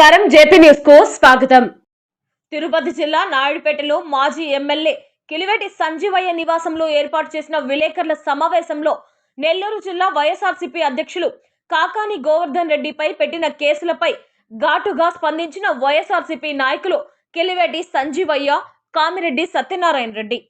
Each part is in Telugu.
నమస్కారం. జేపీ న్యూస్కు స్వాగతం. తిరుపతి జిల్లా నాయుడుపేటలో మాజీ ఎమ్మెల్యే కిలివెటి సంజీవయ్య నివాసంలో ఏర్పాటు చేసిన విలేకరుల సమావేశంలో నెల్లూరు జిల్లా వైఎస్ఆర్సీపీ అధ్యక్షులు కాకాని గోవర్ధన్ రెడ్డిపై పెట్టిన కేసులపై ఘాటుగా స్పందించిన వైఎస్ఆర్సీపీ నాయకులు కిలివెటి సంజీవయ్య కామిరెడ్డి సత్యనారాయణ రెడ్డి.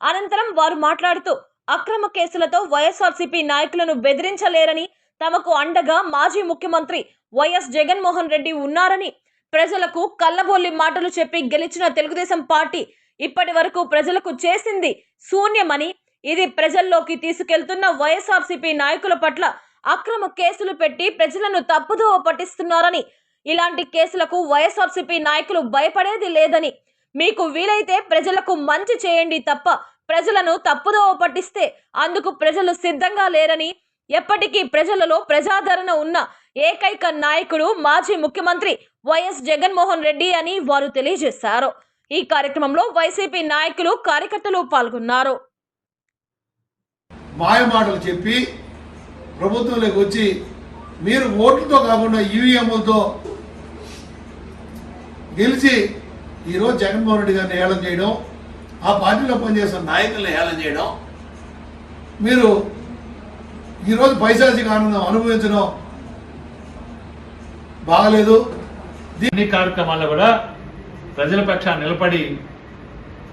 అనంతరం వారు మాట్లాడుతూ అక్రమ కేసులతో వైఎస్ఆర్సీపీ నాయకులను బెదిరించలేరని తమకు అండగా మాజీ ముఖ్యమంత్రి వైఎస్ జగన్మోహన్ రెడ్డి ఉన్నారని ప్రజలకు కల్లబొల్లి మాటలు చెప్పి గెలిచిన తెలుగుదేశం పార్టీ ఇప్పటి వరకు ప్రజలకు చేసింది శూన్యమని ఇది ప్రజల్లోకి తీసుకెళ్తున్న వైఎస్ఆర్సీపీ నాయకుల పట్ల అక్రమ కేసులు పెట్టి ప్రజలను తప్పుదోవ పట్టిస్తున్నారని ఇలాంటి కేసులకు వైఎస్ఆర్సీపీ నాయకులు భయపడేది లేదని మీకు వీలైతే ప్రజలకు మంచి చేయండి తప్ప ప్రజలను తప్పుదోవ పట్టిస్తే అందుకు ప్రజలు సిద్ధంగా లేరని ఎప్పటికీ ప్రజలలో ప్రజాదరణ ఉన్న ఏకైక నాయకుడు మాజీ ముఖ్యమంత్రి వైఎస్ జగన్మోహన్ రెడ్డి అని వారు తెలియజేశారు. ఈ కార్యక్రమంలో వైసీపీ నాయకులు కార్యకర్తలు పాల్గొన్నారు. మాయమాటలు చెప్పి ప్రభుత్వంలోకి వచ్చి మీరు ఓట్లతో కాకుండా ఈవీఎంలతో గెలిచి ఈరోజు జగన్మోహన్ రెడ్డి గారిని ఏళన చేయడం ఆ పార్టీలో పనిచేసిన నాయకులను ఏళన చేయడం మీరు ఈరోజు పైశాచిక ఆనందం అనుభవించడం బాగలేదు అన్ని కార్యక్రమాల్లో కూడా ప్రజల పక్షాన్ని నిలబడి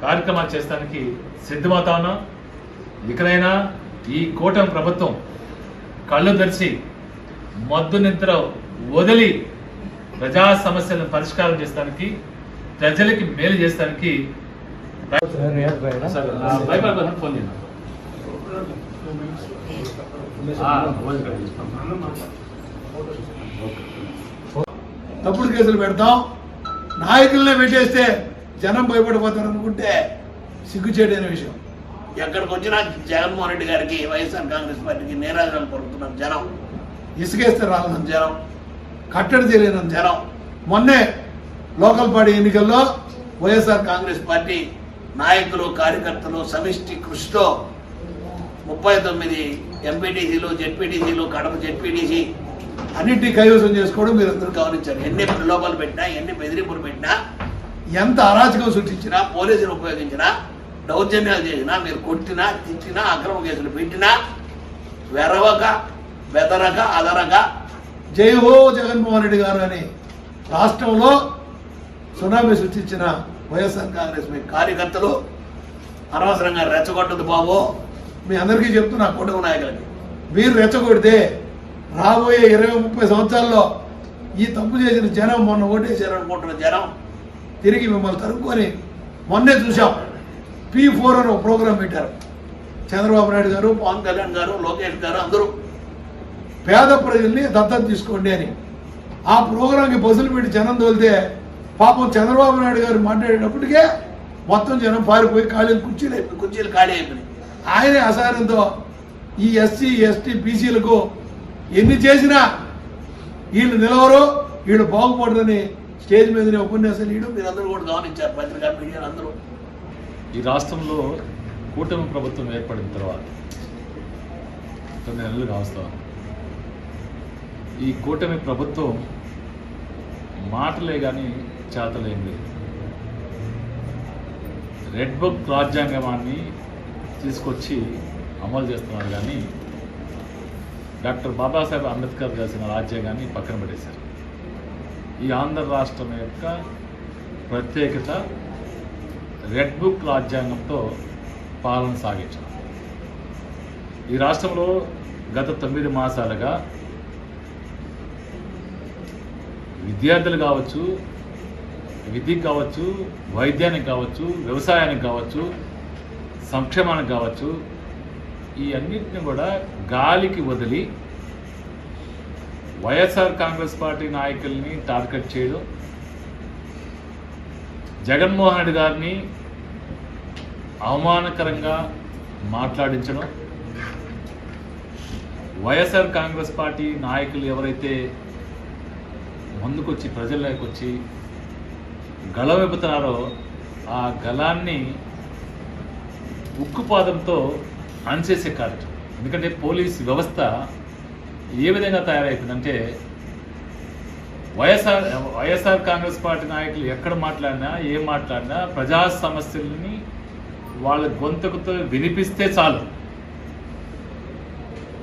కార్యక్రమాలు చేస్తానికి సిద్ధమవుతా ఉన్నాం ఇకనైనా ఈ కూటమి ప్రభుత్వం కళ్ళు తెరిచి మద్దు నిద్ర వదిలి ప్రజా సమస్యలను పరిష్కారం చేస్తానికి ప్రజలకి మేలు చేస్తానికి ఫోన్ చేయండి. ఆ, ఓకే. తప్పుడు కేసులు పెడతాం. నాయకులనే పెట్టేస్తే జనం భయపడిపోతారు అనుకుంటే సిగ్గుచేటైన విషయం. ఎక్కడికి వచ్చినా జగన్మోహన్ రెడ్డి గారికి వైఎస్ఆర్ కాంగ్రెస్ పార్టీకి నీరాజనాలు పలుకుతున్నారు జనం. ఇసుకేస్తే రాలనంత జనం. కట్టడి తెలియనంత జనం. మొన్నే లోకల్ పార్టీ ఎన్నికల్లో వైఎస్ఆర్ కాంగ్రెస్ పార్టీ నాయకులు కార్యకర్తలు సమిష్టి కృషితో ముప్పై తొమ్మిది ఎంపీటీసీలు జెడ్పీటీసీలు కడప జెడ్పీటీసీ అన్నింటినీ కైవసం చేసుకోవడం మీరు అందరూ గమనించారు ఎన్ని ప్రలోభాలు పెట్టినా ఎన్ని బెదిరింపులు పెట్టినా ఎంత అరాచకం సృష్టించినా పోలీసులు ఉపయోగించినా దౌర్జన్యాలు చేసినా మీరు కొట్టినా తిట్టినా అక్రమ కేసులు పెట్టినా వెరవక బెదరక అదరక జై హో జగన్మోహన్ రెడ్డి గారు అని రాష్ట్రంలో సునామీ సృష్టించిన వైఎస్ఆర్ కాంగ్రెస్ మీ కార్యకర్తలు అనవసరంగా రెచ్చగొట్టదు బాబు. మీ అందరికీ చెప్తున్నా కుటుంబ నాయకులకి. మీరు రెచ్చగొడితే రాబోయే ఇరవై ముప్పై సంవత్సరాల్లో ఈ తప్పు చేసిన జనం మొన్న ఓటేసారు చేయాలనుకుంటున్న జనం తిరిగి మిమ్మల్ని తరుక్కొని మొన్నే చూసాం పీ ఫోర్ అని ఒక ప్రోగ్రాం పెట్టారు. చంద్రబాబు నాయుడు గారు పవన్ కళ్యాణ్ గారు లోకేష్ గారు అందరూ పేద ప్రజల్ని దత్తత తీసుకోండి అని. ఆ ప్రోగ్రాంకి బస్సులు పెట్టి జనం తోలితే పాపం చంద్రబాబు నాయుడు గారు మాట్లాడేటప్పటికే మొత్తం జనం పారిపోయి ఖాళీలు కుర్చీలు అయిపోయి కుర్చీలు ఖాళీ అయిపోయినాయి. ఆయనే అసహనంతో ఈ ఎస్సీ ఎస్టీ బీసీలకు ఎన్ని చేసినా వీళ్ళు నిలవరు వీళ్ళు బాగుపడరని స్టేజ్ మీదనే ఉపన్యాసం ఇవ్వడం. మీరందరూ కూడా గమనించారు పత్రికా మీడియా అందరూ. ఈ రాష్ట్రంలో కూటమి ప్రభుత్వం ఏర్పడిన తర్వాత తొమ్మిది నెలలు కావస్తా ఈ కూటమి ప్రభుత్వం మాటలే కానీ చేతలేం లేదు. రెడ్ బుక్ రాజ్యాంగమాన్ని తీసుకొచ్చి అమలు చేస్తున్నారు కానీ డాక్టర్ బాబాసాహెబ్ అంబేద్కర్ రాసిన రాజ్యాంగాన్ని పక్కన పెట్టేశారు. ఈ ఆంధ్ర రాష్ట్రం యొక్క ప్రత్యేకత రెడ్ బుక్ రాజ్యాంగంతో పాలన సాగించడం. ఈ రాష్ట్రంలో గత తొమ్మిది మాసాలుగా విద్యార్థులు కావచ్చు విద్యకు కావచ్చు వైద్యానికి కావచ్చు వ్యవసాయానికి కావచ్చు సంక్షేమానికి కావచ్చు ఈ అన్నింటిని కూడా గాలికి వదిలి వైఎస్ఆర్ కాంగ్రెస్ పార్టీ నాయకుల్ని టార్గెట్ చేయడం జగన్మోహన్ రెడ్డి గారిని అవమానకరంగా మాట్లాడించడం వైఎస్ఆర్ కాంగ్రెస్ పార్టీ నాయకులు ఎవరైతే ముందుకొచ్చి ప్రజల్లోకి వచ్చి గళం విప్పుతున్నారో ఆ గళాన్ని ఉక్కుపాదంతో అణచేసే కార్యక్రమం. ఎందుకంటే పోలీస్ వ్యవస్థ ఏ విధంగా తయారవుతుందంటే వైఎస్ఆర్ వైఎస్ఆర్ కాంగ్రెస్ పార్టీ నాయకులు ఎక్కడ మాట్లాడినా ఏం మాట్లాడినా ప్రజా సమస్యల్ని వాళ్ళ గొంతుకుతో వినిపిస్తే చాలు.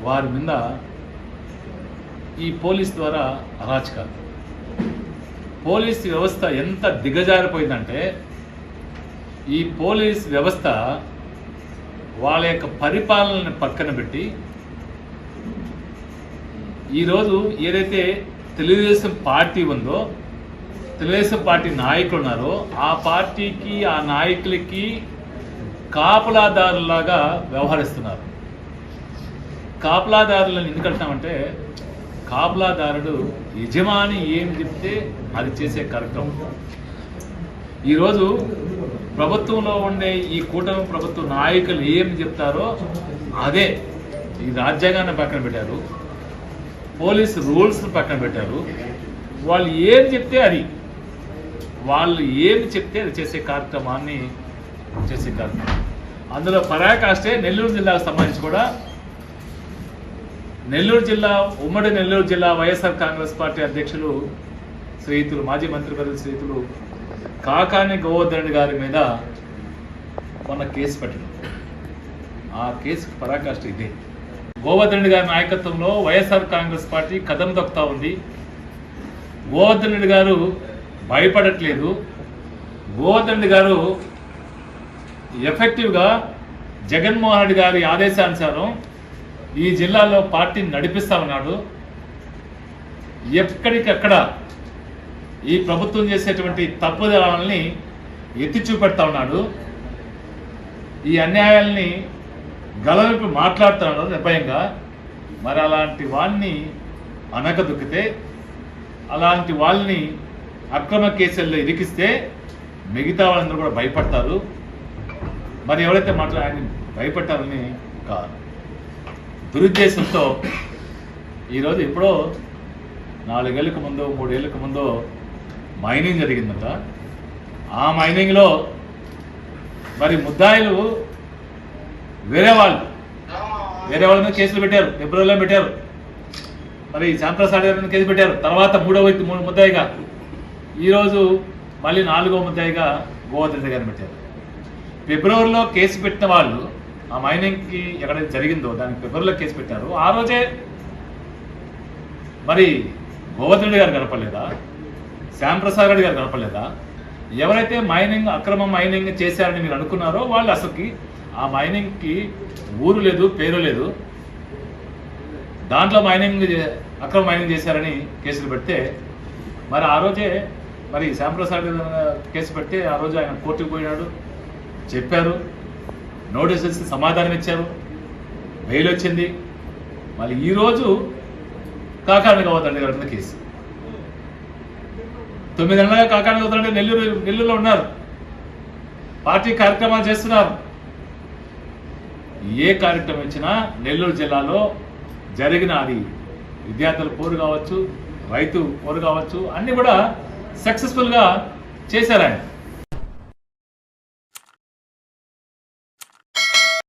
వారి మీద ఈ పోలీస్ ద్వారా అరాచకాలు. పోలీస్ వ్యవస్థ ఎంత దిగజారిపోయిందంటే ఈ పోలీస్ వ్యవస్థ వాళ్ళ యొక్క పరిపాలనని పక్కన పెట్టి ఈరోజు ఏదైతే తెలుగుదేశం పార్టీ ఉందో తెలుగుదేశం పార్టీ నాయకులు ఉన్నారో ఆ పార్టీకి ఆ నాయకులకి కాపలాదారులాగా వ్యవహరిస్తున్నారు. కాపలాదారులను ఎందుకు అంటామంటే కాపలాదారుడు యజమాని ఏం చెప్తే అది చేసే కార్యక్రమం. ఈరోజు ప్రభుత్వంలో ఉండే ఈ కూటమి ప్రభుత్వ నాయకులు ఏం చెప్తారో అదే ఈ రాజ్యాంగాన్ని పక్కన పెట్టారు. పోలీస్ రూల్స్ పక్కన పెట్టారు. వాళ్ళు ఏం చెప్తే అది. వాళ్ళు ఏమి చెప్తే అది చేసే కార్యక్రమాన్ని చేసే కార్యక్రమం. అందులో పరాకాష్టే నెల్లూరు జిల్లాకు సంబంధించి కూడా నెల్లూరు జిల్లా ఉమ్మడి నెల్లూరు జిల్లా వైఎస్ఆర్ కాంగ్రెస్ పార్టీ అధ్యక్షులు స్నేహితులు మాజీ మంత్రివర్గ స్నేహితులు కాకాని గోవర్ధన్ గారి మీద మొన్న కేసు పెట్టడం ఆ కేసుకి పరాకాష్ట ఇదే. గోవర్ధన్ రెడ్డి గారి నాయకత్వంలో వైఎస్ఆర్ కాంగ్రెస్ పార్టీ కదం దొక్కుతూ ఉంది. గోవర్ధన్ రెడ్డి గారు భయపడట్లేదు. గోవర్ధన్ రెడ్డి గారు ఎఫెక్టివ్గా జగన్మోహన్ రెడ్డి గారి ఆదేశానుసారం ఈ జిల్లాలో పార్టీని నడిపిస్తా ఉన్నాడు. ఎక్కడికక్కడ ఈ ప్రభుత్వం చేసేటువంటి తప్పుదలని ఎత్తి చూపెడతా ఉన్నాడు. ఈ అన్యాయాల్ని గలలకు మాట్లాడుతున్నాడు నిర్భయంగా మరి అలాంటి వాడిని అనకదొక్కితే అలాంటి వాళ్ళని అక్రమ కేసుల్లో ఇరికిస్తే మిగతా వాళ్ళందరూ కూడా భయపడతారు. మరి ఎవరైతే మాట్లాడి ఆయన భయపడతారని ఒక దురుద్దేశంతో ఈరోజు ఎప్పుడో నాలుగేళ్ళకు ముందు మూడేళ్ళకు ముందు మైనింగ్ జరిగిందంట. ఆ మైనింగ్లో మరి ముద్దాయిలు వేరే వాళ్ళు. వేరే వాళ్ళ మీద కేసులు పెట్టారు. ఫిబ్రవరిలో పెట్టారు. మరి శ్యాంప్రసాద్ గారి మీద కేసు పెట్టారు. తర్వాత మూడో వ్యక్తి మూడు ముద్దాయిగా ఈరోజు మళ్ళీ నాలుగో ముద్దాయిగా గోవర్ధన్ గారిని పెట్టారు. ఫిబ్రవరిలో కేసు పెట్టిన వాళ్ళు ఆ మైనింగ్కి ఎక్కడైతే జరిగిందో దానికి ఫిబ్రవరిలో కేసు పెట్టారు. ఆ రోజే మరి గోవర్ధన్ గారు గడపలేదా శ్యాంప్రసాద్ రెడ్డి గారు గడపలేదా ఎవరైతే మైనింగ్ అక్రమ మైనింగ్ చేశారని మీరు అనుకున్నారో వాళ్ళు అసలుకి ఆ మైనింగ్కి ఊరు లేదు పేరు లేదు. దాంట్లో మైనింగ్ అక్రమ మైనింగ్ చేశారని కేసులు పెడితే మరి ఆ రోజే మరి శ్యాంప్రసాద్ కేసు పెడితే ఆ రోజు ఆయన కోర్టుకు పోయినాడు చెప్పారు నోటీస్ ఇచ్చి సమాధానం ఇచ్చారు బెయిల్ వచ్చింది. మళ్ళీ ఈరోజు కాకాని గౌతండి గారి కేసు. తొమ్మిది నెలలుగా కాకాని గౌతండి నెల్లూరు నెల్లూరులో ఉన్నారు. పార్టీ కార్యక్రమాలు చేస్తున్నారు. ఏ కార్యక్రమం ఇచ్చినా నెల్లూరు జిల్లాలో జరిగిన అది విద్యార్థుల పోరు కావచ్చు రైతు పోరు కావచ్చు అన్నీ కూడా సక్సెస్ఫుల్గా చేశారు ఆయన.